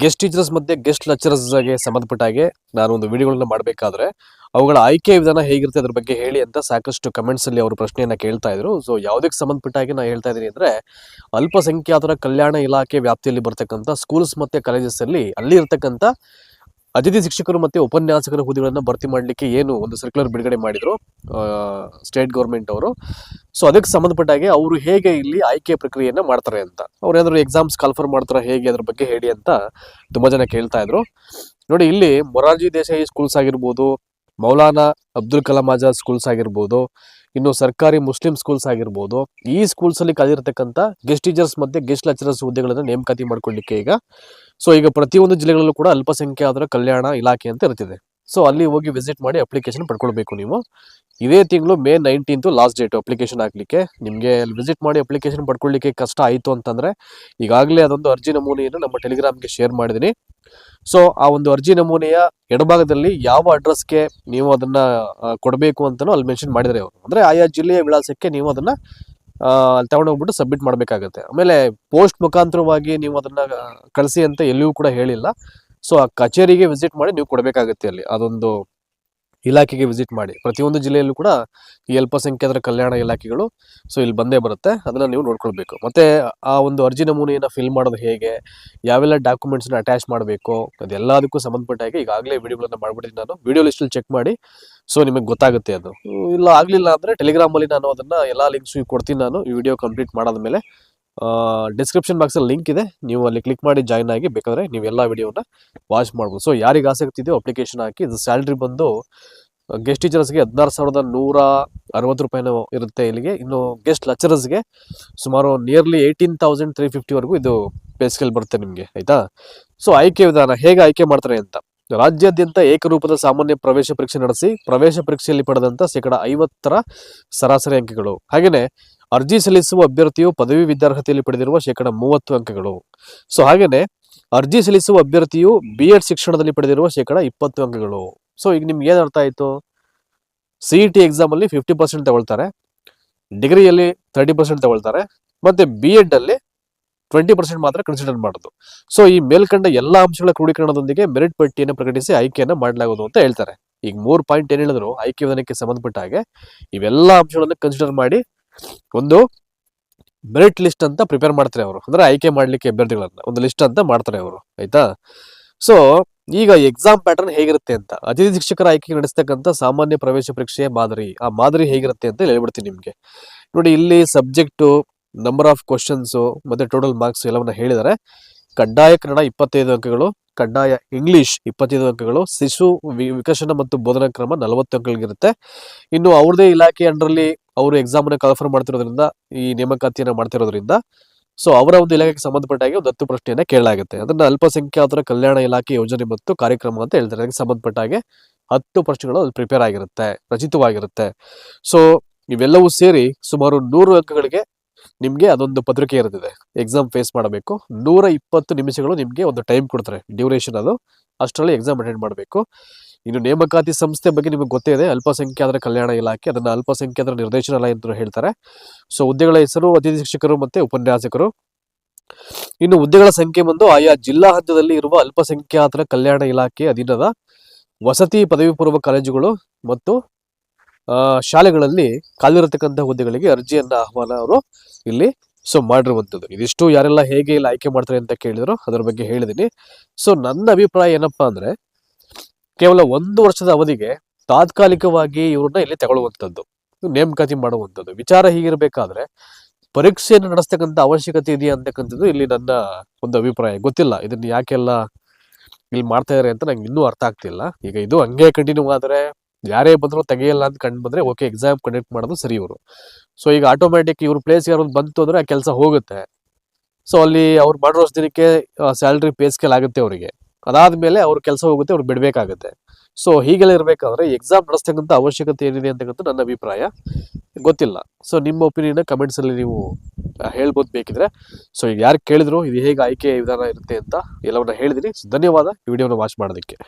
Guest teachers ಮತ್ತೆ guest ಲೆಕ್ಚರರ್ಸ್ಗೆ ಸಂಬಂಧಪಟ್ಟ ಹಾಗೆ ನಾನು ಒಂದು ವಿಡಿಯೋಗಳನ್ನ ಮಾಡಬೇಕಾದ್ರೆ ಅವುಗಳ ಆಯ್ಕೆ ವಿಧಾನ ಹೇಗಿರುತ್ತೆ ಅದ್ರ ಬಗ್ಗೆ ಹೇಳಿ ಅಂತ ಸಾಕಷ್ಟು ಕಮೆಂಟ್ಸ್ ಅಲ್ಲಿ ಅವರು ಪ್ರಶ್ನೆಯನ್ನ ಕೇಳ್ತಾ ಇದ್ರು. ಸೊ ಯಾವುದಕ್ಕೆ ಸಂಬಂಧಪಟ್ಟ ಹಾಗೆ ನಾನು ಹೇಳ್ತಾ ಇದ್ದೀನಿ ಅಂದ್ರೆ ಅಲ್ಪಸಂಖ್ಯಾತರ ಕಲ್ಯಾಣ ಇಲಾಖೆ ವ್ಯಾಪ್ತಿಯಲ್ಲಿ ಬರ್ತಕ್ಕಂಥ ಸ್ಕೂಲ್ಸ್ ಮತ್ತೆ ಕಾಲೇಜಸ್ ಅಲ್ಲಿ ಅಲ್ಲಿ ಇರ್ತಕ್ಕಂಥ ಅತಿಥಿ ಶಿಕ್ಷಕರು ಮತ್ತೆ ಉಪನ್ಯಾಸಕರ ಹುದ್ದೆಗಳನ್ನು ಭರ್ತಿ ಮಾಡಲಿಕ್ಕೆ ಏನು ಒಂದು ಸರ್ಕ್ಯುಲರ್ ಬಿಡುಗಡೆ ಮಾಡಿದ್ರು ಸ್ಟೇಟ್ ಗೌರ್ಮೆಂಟ್ ಅವರು. ಸೊ ಅದಕ್ಕೆ ಸಂಬಂಧಪಟ್ಟ ಹಾಗೆ ಅವರು ಹೇಗೆ ಇಲ್ಲಿ ಆಯ್ಕೆ ಪ್ರಕ್ರಿಯೆಯನ್ನು ಮಾಡ್ತಾರೆ ಅಂತ. ಅವ್ರು ಏನಾದ್ರು ಎಕ್ಸಾಮ್ಸ್ ಕಾಲ್ಫರ್ ಮಾಡ್ತಾರೆ ಹೇಗೆ ಅದ್ರ ಬಗ್ಗೆ ಹೇಳಿ ಅಂತ ತುಂಬಾ ಜನ ಕೇಳ್ತಾ ಇದ್ರು. ನೋಡಿ, ಇಲ್ಲಿ ಮೊರಾರ್ಜಿ ದೇಸಾಯಿ ಸ್ಕೂಲ್ಸ್ ಆಗಿರ್ಬೋದು, ಮೌಲಾನಾ ಅಬ್ದುಲ್ ಕಲಾಂ ಆಜಾದ್ ಸ್ಕೂಲ್ಸ್ ಆಗಿರ್ಬೋದು, ಇನ್ನು ಸರ್ಕಾರಿ ಮುಸ್ಲಿಂ ಸ್ಕೂಲ್ಸ್ ಆಗಿರ್ಬೋದು, ಈ ಸ್ಕೂಲ್ಸ್ ಅಲ್ಲಿ ಕಲಿತಿರ್ತಕ್ಕಂಥ ಗೆಸ್ಟ್ ಟೀಚರ್ಸ್ ಮತ್ತೆ ಗೆಸ್ಟ್ ಲೆಕ್ಚರರ್ಸ್ ಹುದ್ದೆಗಳನ್ನು ನೇಮಕಾತಿ ಮಾಡ್ಕೊಳ್ಳಿಕ್ಕೆ ಈಗ ಸೊ ಈಗ ಪ್ರತಿಯೊಂದು ಜಿಲ್ಲೆಗಳಲ್ಲೂ ಕೂಡ ಅಲ್ಪಸಂಖ್ಯಾತರ ಕಲ್ಯಾಣ ಇಲಾಖೆ ಅಂತ ಇರ್ತಿದೆ ಸೊ ಅಲ್ಲಿ ಹೋಗಿ ವಿಸಿಟ್ ಮಾಡಿ ಅಪ್ಲಿಕೇಶನ್ ಪಡ್ಕೊಳ್ಬೇಕು ನೀವು. ಇದೇ ತಿಂಗಳು May nineteenth last date application ಹಾಕ್ಲಿಕ್ಕೆ. ನಿಮಗೆ ಅಲ್ಲಿ ವಿಸಿಟ್ ಮಾಡಿ ಅಪ್ಲಿಕೇಶನ್ ಪಡ್ಕೊಳ್ಳಿಕ್ಕೆ ಕಷ್ಟ ಆಯಿತು ಅಂತಂದರೆ, ಈಗಾಗಲೇ ಅದೊಂದು ಅರ್ಜಿ ನಮೂನೆಯನ್ನು ನಮ್ಮ ಟೆಲಿಗ್ರಾಮ್ಗೆ ಶೇರ್ ಮಾಡಿದ್ದೀನಿ. ಸೊ ಆ ಒಂದು ಅರ್ಜಿ ನಮೂನೆಯ ಎಡಭಾಗದಲ್ಲಿ ಯಾವ ಅಡ್ರೆಸ್ಗೆ ನೀವು ಅದನ್ನು ಕೊಡಬೇಕು ಅಂತಲೂ ಅಲ್ಲಿ ಮೆನ್ಷನ್ ಮಾಡಿದರೆ ಅವರು. ಅಂದರೆ ಆಯಾ ಜಿಲ್ಲೆಯ ವಿಳಾಸಕ್ಕೆ ನೀವು ಅದನ್ನ ತಗೊಂಡೋಗ್ಬಿಟ್ಟು ಸಬ್ಮಿಟ್ ಮಾಡಬೇಕಾಗತ್ತೆ. ಆಮೇಲೆ ಪೋಸ್ಟ್ ಮುಖಾಂತರವಾಗಿ ನೀವು ಅದನ್ನ ಕಳಿಸಿ ಅಂತ ಎಲ್ಲಿಯೂ ಕೂಡ ಹೇಳಿಲ್ಲ. ಸೊ ಆ ಕಚೇರಿಗೆ ವಿಸಿಟ್ ಮಾಡಿ ನೀವು ಕೊಡಬೇಕಾಗತ್ತೆ ಅಲ್ಲಿ. ಅದೊಂದು ಇಲಾಖೆಗೆ ವಿಸಿಟ್ ಮಾಡಿ. ಪ್ರತಿಯೊಂದು ಜಿಲ್ಲೆಯಲ್ಲೂ ಕೂಡ ಈ ಅಲ್ಪಸಂಖ್ಯಾತರ ಕಲ್ಯಾಣ ಇಲಾಖೆಗಳು ಸೊ ಇಲ್ಲಿ ಬಂದೇ ಬರುತ್ತೆ. ಅದನ್ನು ನೀವು ನೋಡ್ಕೊಳ್ಬೇಕು. ಮತ್ತು ಆ ಒಂದು ಅರ್ಜಿ ನಮೂನೆಯನ್ನು ಫಿಲ್ ಮಾಡೋದು ಹೇಗೆ? ಯಾವೆಲ್ಲ ಡಾಕ್ಯುಮೆಂಟ್ಸ್ನ ಅಟ್ಯಾಚ್ ಮಾಡಬೇಕು? ಅದೆಲ್ಲದಕ್ಕೂ ಸಂಬಂಧಪಟ್ಟಾಗಿ ಈಗಾಗಲೇ ವೀಡಿಯೋಗಳನ್ನು ಮಾಡಿಬಿಟ್ಟಿದ್ದೆ ನಾನು. ವೀಡಿಯೋ ಲಿಸ್ಟಲ್ಲಿ ಚೆಕ್ ಮಾಡಿ. ಸೊ ನಿಮಗೆ ಗೊತ್ತಾಗುತ್ತೆ ಅದು. ಇಲ್ಲ, ಆಗಲಿಲ್ಲ ಅಂದರೆ ಟೆಲಿಗ್ರಾಮಲ್ಲಿ ನಾನು ಅದನ್ನು ಎಲ್ಲ ಲಿಂಕ್ಸ್ ಕೊಡ್ತೀನಿ ನಾನು. ಈ ವಿಡಿಯೋ ಕಂಪ್ಲೀಟ್ ಮಾಡಾದ್ಮೇಲೆ. ಡಿಸ್ಕ್ರಿಪ್ಷನ್ ಬಾಕ್ಸಲ್ಲಿ ಲಿಂಕ್ ಇದೆ. ನೀವು ಅಲ್ಲಿ ಕ್ಲಿಕ್ ಮಾಡಿ ಜಾಯ್ನ್ ಆಗಿ, ಬೇಕಾದರೆ ನೀವು ಎಲ್ಲ ವಿಡಿಯೋನ ವಾಚ್ ಮಾಡ್ಬೋದು. ಸೊ ಯಾರಿಗೆ ಆಸಕ್ತಿ ಇದೆಯೋ ಅಪ್ಲಿಕೇಶನ್ ಹಾಕಿ, ಇದು ಸ್ಯಾಲ್ರಿ ಬಂದು ಗೆಸ್ಟ್ ಟೀಚರ್ಸ್ಗೆ ಹದಿನಾರು ಸಾವಿರದ ನೂರ ಅರವತ್ತು ರೂಪಾಯಿನೂ ಇರುತ್ತೆ ಇಲ್ಲಿಗೆ. ಇನ್ನು ಗೆಸ್ಟ್ ಲೆಕ್ಚರರ್ಸ್ಗೆ ಸುಮಾರು ನಿಯರ್ಲಿ ಏಯ್ಟೀನ್ ತೌಸಂಡ್ ತ್ರೀ ಫಿಫ್ಟಿವರೆಗೂ ಇದು ಪೇ ಬರುತ್ತೆ ನಿಮಗೆ, ಆಯಿತಾ? ಸೊ ಆಯ್ಕೆ ವಿಧಾನ, ಹೇಗೆ ಆಯ್ಕೆ ಮಾಡ್ತಾರೆ ಅಂತ. ರಾಜ್ಯಾದ್ಯಂತ ಏಕರೂಪದ ಸಾಮಾನ್ಯ ಪ್ರವೇಶ ಪರೀಕ್ಷೆ ನಡೆಸಿ, ಪ್ರವೇಶ ಪರೀಕ್ಷೆಯಲ್ಲಿ ಪಡೆದಂಥ ಶೇಕಡ ಐವತ್ತರ ಸರಾಸರಿ ಅಂಕಗಳು. ಹಾಗೆಯೇ ಅರ್ಜಿ ಸಲ್ಲಿಸುವ ಅಭ್ಯರ್ಥಿಯು ಪದವಿ ವಿದ್ಯಾರ್ಹತೆಯಲ್ಲಿ ಪಡೆದಿರುವ ಶೇಕಡ ಮೂವತ್ತು ಅಂಕಗಳು. ಸೊ ಹಾಗೇನೆ ಅರ್ಜಿ ಸಲ್ಲಿಸುವ ಅಭ್ಯರ್ಥಿಯು ಬಿ ಎಡ್ ಶಿಕ್ಷಣದಲ್ಲಿ ಪಡೆದಿರುವ ಶೇಕಡ ಇಪ್ಪತ್ತು ಅಂಕಗಳು. ಸೊ ಈಗ ನಿಮ್ಗೆ ಏನ್ ಅರ್ಥ ಆಯ್ತು? ಸಿ ಇ ಟಿ ಎಕ್ಸಾಮ್ ಅಲ್ಲಿ ಫಿಫ್ಟಿ ಪರ್ಸೆಂಟ್ ತಗೊಳ್ತಾರೆ, ಡಿಗ್ರಿಯಲ್ಲಿ ತರ್ಟಿ ಪರ್ಸೆಂಟ್ ತಗೊಳ್ತಾರೆ, ಮತ್ತೆ ಬಿ ಎಡ್ ಅಲ್ಲಿ ಟ್ವೆಂಟಿ ಪರ್ಸೆಂಟ್ ಮಾತ್ರ ಕನ್ಸಿಡರ್ ಮಾಡೋದು. ಸೊ ಈ ಮೇಲ್ಕಂಡ ಎಲ್ಲಾ ಅಂಶಗಳ ಕ್ರೋಢೀಕರಣದೊಂದಿಗೆ ಮೆರಿಟ್ ಪಟ್ಟಿಯನ್ನು ಪ್ರಕಟಿಸಿ ಆಯ್ಕೆಯನ್ನು ಮಾಡಲಾಗುವುದು ಅಂತ ಹೇಳ್ತಾರೆ. ಈಗ ಮೂರು ಪಾಯಿಂಟ್ ಏನ್ ಹೇಳಿದ್ರು? ಆಯ್ಕೆ ವಿಧಾನಕ್ಕೆ ಸಂಬಂಧಪಟ್ಟ ಹಾಗೆ ಇವೆಲ್ಲ ಅಂಶಗಳನ್ನು ಕನ್ಸಿಡರ್ ಮಾಡಿ ಒಂದು ಮೆರಿಟ್ ಲಿಸ್ಟ್ ಅಂತ ಪ್ರಿಪೇರ್ ಮಾಡ್ತಾರೆ ಅವರು. ಅಂದ್ರೆ ಆಯ್ಕೆ ಮಾಡ್ಲಿಕ್ಕೆ ಅಭ್ಯರ್ಥಿಗಳನ್ನ ಒಂದು ಲಿಸ್ಟ್ ಅಂತ ಮಾಡ್ತಾರೆ ಅವರು. ಆಯ್ತಾ? ಸೊ ಈಗ ಎಕ್ಸಾಮ್ ಪ್ಯಾಟರ್ನ್ ಹೇಗಿರುತ್ತೆ ಅಂತ. ಅತಿಥಿ ಶಿಕ್ಷಕರ ಆಯ್ಕೆ ನಡೆಸ್ತಕ್ಕಂಥ ಸಾಮಾನ್ಯ ಪ್ರವೇಶ ಪರೀಕ್ಷೆಯ ಮಾದರಿ. ಆ ಮಾದರಿ ಹೇಗಿರುತ್ತೆ ಅಂತ ಹೇಳ್ಬಿಡ್ತೀನಿ ನಿಮಗೆ. ನೋಡಿ, ಇಲ್ಲಿ ಸಬ್ಜೆಕ್ಟು ನಂಬರ್ ಆಫ್ ಕ್ವಶನ್ಸ್ ಮತ್ತೆ ಟೋಟಲ್ ಮಾರ್ಕ್ಸ್ ಎಲ್ಲವನ್ನ ಹೇಳಿದ್ದಾರೆ. ಕಡ್ಡಾಯ ಕನ್ನಡ ಇಪ್ಪತ್ತೈದು ಅಂಕಗಳು, ಕಡ್ಡಾಯ ಇಂಗ್ಲಿಷ್ ಇಪ್ಪತ್ತೈದು ಅಂಕಗಳು, ಶಿಶು ವಿಕಸನ ಮತ್ತು ಬೋಧನಾ ಕ್ರಮ ನಲವತ್ತು ಅಂಕಗಳಿಗಿರುತ್ತೆ. ಇನ್ನು ಅವ್ರದೇ ಇಲಾಖೆ ಅಂಡರಲ್ಲಿ ಅವರು ಎಕ್ಸಾಮ್ನ ಅನ್ನ ಕನ್ಫರ್ಮ್ ಮಾಡ್ತಿರೋದ್ರಿಂದ, ಈ ನೇಮಕಾತಿಯನ್ನು ಮಾಡ್ತಿರೋದ್ರಿಂದ ಸೊ ಅವರ ಒಂದು ಇಲಾಖೆಗೆ ಸಂಬಂಧಪಟ್ಟಾಗಿ ಒಂದು ಹತ್ತು ಪ್ರಶ್ನೆಯನ್ನು ಕೇಳಲಾಗುತ್ತೆ. ಅದನ್ನು ಅಲ್ಪಸಂಖ್ಯಾತರ ಕಲ್ಯಾಣ ಇಲಾಖೆ ಯೋಜನೆ ಮತ್ತು ಕಾರ್ಯಕ್ರಮ ಅಂತ ಹೇಳ್ತಾರೆ. ಅದಕ್ಕೆ ಸಂಬಂಧಪಟ್ಟ ಹಾಗೆ ಹತ್ತು ಪ್ರಶ್ನೆಗಳು ಅಲ್ಲಿ ಪ್ರಿಪೇರ್ ಆಗಿರುತ್ತೆ, ರಚಿತವಾಗಿರುತ್ತೆ. ಸೊ ಇವೆಲ್ಲವೂ ಸೇರಿ ಸುಮಾರು ನೂರು ಅಂಕಗಳಿಗೆ ನಿಮ್ಗೆ ಅದೊಂದು ಪತ್ರಿಕೆ ಇರುತ್ತದೆ. ಎಕ್ಸಾಮ್ ಫೇಸ್ ಮಾಡಬೇಕು. ನೂರ ಇಪ್ಪತ್ತು ನಿಮಿಷಗಳು ನಿಮಗೆ ಒಂದು ಟೈಮ್ ಕೊಡ್ತಾರೆ. ಡ್ಯೂರೇಷನ್ ಅದು. ಅಷ್ಟರಲ್ಲಿ ಎಕ್ಸಾಮ್ ಅಟೆಂಡ್ ಮಾಡಬೇಕು. ಇನ್ನು ನೇಮಕಾತಿ ಸಂಸ್ಥೆ ಬಗ್ಗೆ ನಿಮಗೆ ಗೊತ್ತೇ ಇದೆ. ಅಲ್ಪಸಂಖ್ಯಾತರ ಕಲ್ಯಾಣ ಇಲಾಖೆ, ಅದನ್ನು ಅಲ್ಪಸಂಖ್ಯಾತರ ನಿರ್ದೇಶನಾಲಯ ಅಂತ ಹೇಳ್ತಾರೆ. ಸೊ ಹುದ್ದೆಗಳ ಹೆಸರು, ಅತಿಥಿ ಶಿಕ್ಷಕರು ಮತ್ತು ಉಪನ್ಯಾಸಕರು. ಇನ್ನು ಹುದ್ದೆಗಳ ಸಂಖ್ಯೆ ಬಂದು ಆಯಾ ಜಿಲ್ಲಾ ಹಂತದಲ್ಲಿ ಇರುವ ಅಲ್ಪಸಂಖ್ಯಾತರ ಕಲ್ಯಾಣ ಇಲಾಖೆ ಅಧೀನದ ವಸತಿ ಪದವಿ ಪೂರ್ವ ಕಾಲೇಜುಗಳು ಮತ್ತು ಶಾಲೆಗಳಲ್ಲಿ ಖಾಲಿರತಕ್ಕಂಥ ಹುದ್ದೆಗಳಿಗೆ ಅರ್ಜಿಯನ್ನ ಆಹ್ವಾನ ಅವರು ಇಲ್ಲಿ ಸೊ ಮಾಡಿರುವಂಥದ್ದು ಇದಿಷ್ಟು ಯಾರೆಲ್ಲ ಹೇಗೆ ಇಲ್ಲಿ ಆಯ್ಕೆ ಮಾಡ್ತಾರೆ ಅಂತ ಕೇಳಿದ್ರು, ಅದರ ಬಗ್ಗೆ ಹೇಳಿದ್ದೀನಿ ಸೊ ನನ್ನ ಅಭಿಪ್ರಾಯ ಏನಪ್ಪಾ ಅಂದ್ರೆ, ಕೇವಲ ಒಂದು ವರ್ಷದ ಅವಧಿಗೆ ತಾತ್ಕಾಲಿಕವಾಗಿ ಇವ್ರನ್ನ ಇಲ್ಲಿ ತಗೊಳ್ಳುವಂಥದ್ದು ನೇಮಕಾತಿ ಮಾಡುವಂಥದ್ದು ವಿಚಾರ ಹೀಗಿರಬೇಕಾದ್ರೆ, ಪರೀಕ್ಷೆಯನ್ನು ನಡೆಸ್ತಕ್ಕಂಥ ಅವಶ್ಯಕತೆ ಇದೆಯಾ ಅಂತಕ್ಕಂಥದ್ದು ಇಲ್ಲಿ ನನ್ನ ಒಂದು ಅಭಿಪ್ರಾಯ. ಗೊತ್ತಿಲ್ಲ, ಇದನ್ನ ಯಾಕೆಲ್ಲ ಇಲ್ಲಿ ಮಾಡ್ತಾ ಇದಾರೆ ಅಂತ ನಂಗೆ ಇನ್ನೂ ಅರ್ಥ ಆಗ್ತಿಲ್ಲ. ಈಗ ಇದು ಹಂಗೆ ಕಂಟಿನ್ಯೂ ಆದ್ರೆ ಯಾರೇ ಬಂದ್ರು ತೆಗೆಯಲ್ಲ ಅಂತ ಕಂಡು ಬಂದ್ರೆ ಓಕೆ ಎಕ್ಸಾಮ್ ಕಂಡಕ್ಟ್ ಮಾಡೋದು ಸರಿ ಇವರು. ಸೊ ಈಗ ಆಟೋಮ್ಯಾಟಿಕ್ ಇವ್ರ ಪ್ಲೇಸ್ ಯಾರು ಬಂತು ಅಂದರೆ ಆ ಕೆಲಸ ಹೋಗುತ್ತೆ. ಸೊ ಅಲ್ಲಿ ಅವ್ರು ಮಾಡಿರೋ ದಿನಕ್ಕೆ ಸ್ಯಾಲ್ರಿ ಪೇ ಸ್ಕೇಲ್ ಆಗುತ್ತೆ ಅವರಿಗೆ. ಅದಾದ್ಮೇಲೆ ಅವ್ರ ಕೆಲಸ ಹೋಗುತ್ತೆ, ಅವ್ರು ಬಿಡಬೇಕಾಗುತ್ತೆ. ಸೊ ಹೀಗೆಲ್ಲ ಇರಬೇಕಾದ್ರೆ ಎಕ್ಸಾಮ್ ನಡೆಸ್ತಕ್ಕಂಥ ಅವಶ್ಯಕತೆ ಏನಿದೆ ಅಂತಕ್ಕಂಥ ನನ್ನ ಅಭಿಪ್ರಾಯ. ಗೊತ್ತಿಲ್ಲ. ಸೊ ನಿಮ್ಮ ಒಪಿನಿಯನ್ ಕಮೆಂಟ್ಸಲ್ಲಿ ನೀವು ಹೇಳ್ಬೋದು ಬೇಕಿದ್ರೆ. ಸೊ ಯಾರು ಕೇಳಿದ್ರು, ಇದು ಹೇಗೆ ಆಯ್ಕೆ ವಿಧಾನ ಇರುತ್ತೆ ಅಂತ ಎಲ್ಲವನ್ನ ಹೇಳಿದಿರಿ ಧನ್ಯವಾದ. ವಿಡಿಯೋನ ವಾಚ್ ಮಾಡೋದಕ್ಕೆ.